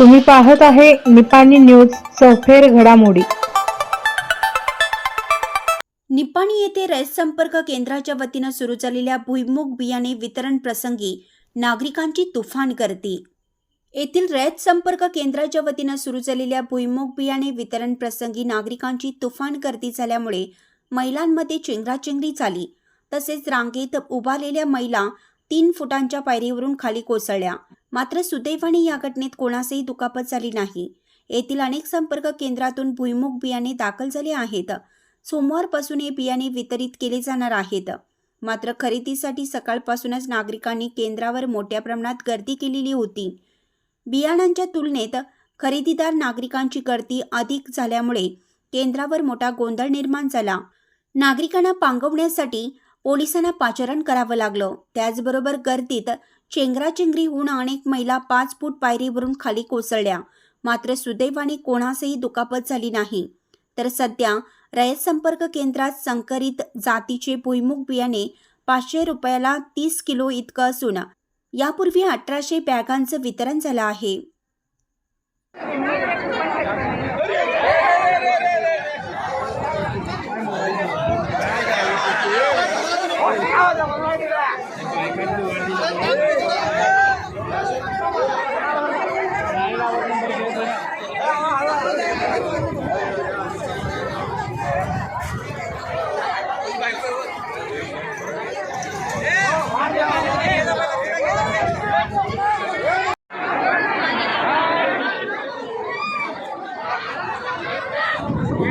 तुम्ही पाहत आहे निपाणी न्यूज चौफेर घडामोडी. निपाणी येथे रयत संपर्क केंद्राच्या वतीनं सुरू झालेल्या भुईमुग बियाणे वितरण प्रसंगी नागरिकांची तुफान गर्दी. येथील रयत संपर्क केंद्राच्या वतीनं सुरू झालेल्या भुईमुग बियाणे वितरण प्रसंगी नागरिकांची तुफान गर्दी झाल्यामुळे महिलांमध्ये चेंगराचेंगरी झाली. तसेच रांगेत उभारलेल्या महिला तीन फुटांच्या पायरीवरून खाली कोसळल्या. मात्र सुदैवाने या घटनेत कोणासही दुखापत झाली नाही. येथील अनेक संपर्क केंद्रातून भुईमुग बियाणे दाखल झाले आहेत. सोमवारपासून हे बियाणे वितरित केले जाणार आहेत. मात्र खरेदीसाठी सकाळपासूनच नागरिकांनी केंद्रावर मोठ्या प्रमाणात गर्दी केलेली होती. बियाणांच्या तुलनेत खरेदीदार नागरिकांची गर्दी अधिक झाल्यामुळे केंद्रावर मोठा गोंधळ निर्माण झाला. नागरिकांना पांगवण्यासाठी पोलिसांना पाचारण करावं लागलं. त्याचबरोबर गर्दीत चेंगराचेंगरी होऊन अनेक महिला पाच फूट पायरीवरून खाली कोसळल्या. मात्र सुदैवाने कोणासही दुखापत झाली नाही. तर सध्या रयत संपर्क केंद्रात संकरित जातीचे भुईमुग बियाणे पाचशे रुपयाला तीस किलो इतकं असून यापूर्वी अठराशे बॅगांचं वितरण झालं आहे.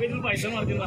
येतील पैसा मारतील ना